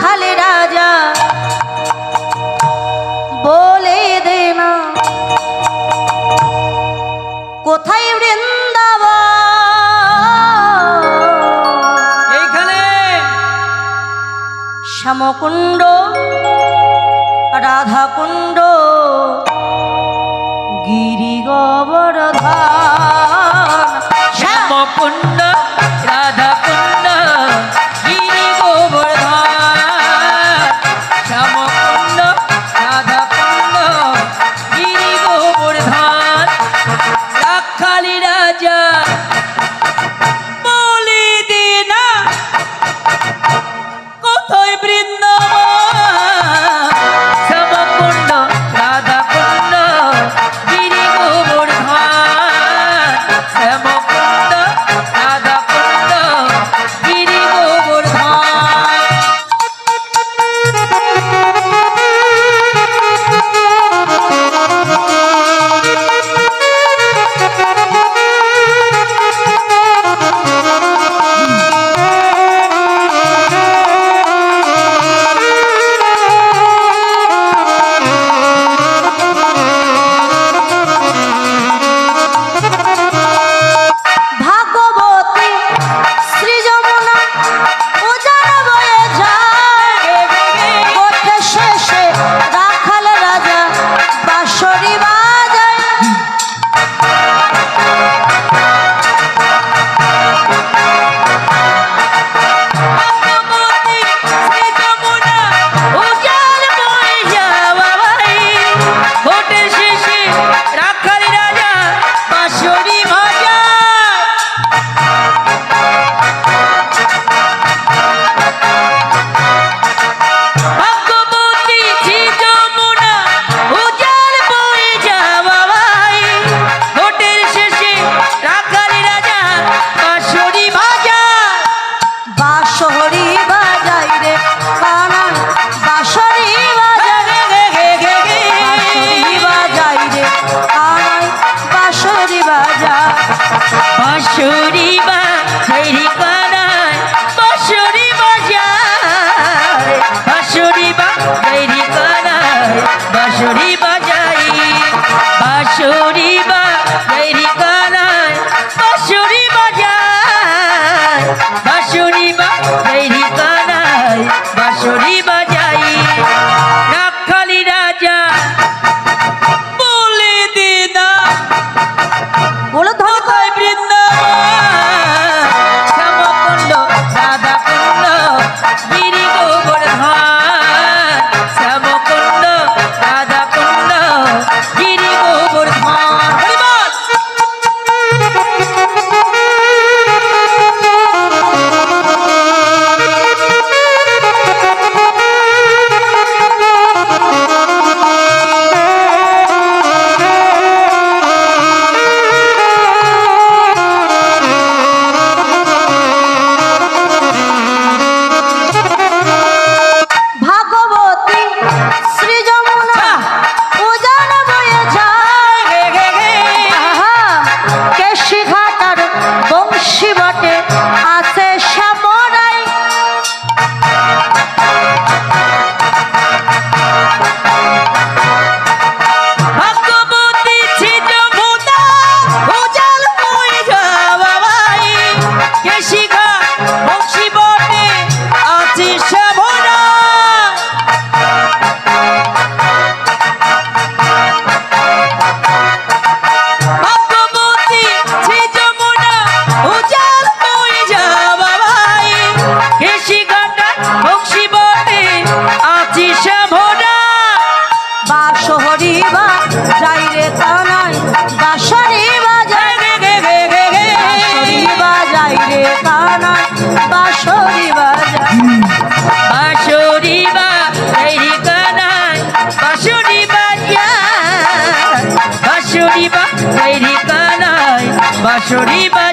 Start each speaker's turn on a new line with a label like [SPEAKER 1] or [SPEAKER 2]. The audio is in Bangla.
[SPEAKER 1] খালি রাজা। বলে দে না। কোথায়
[SPEAKER 2] এইখানে।
[SPEAKER 1] শ্যামকুণ্ড রাধাকুণ্ড গিরিগবরধান
[SPEAKER 2] শ্যামকুণ্ড saja শরীবা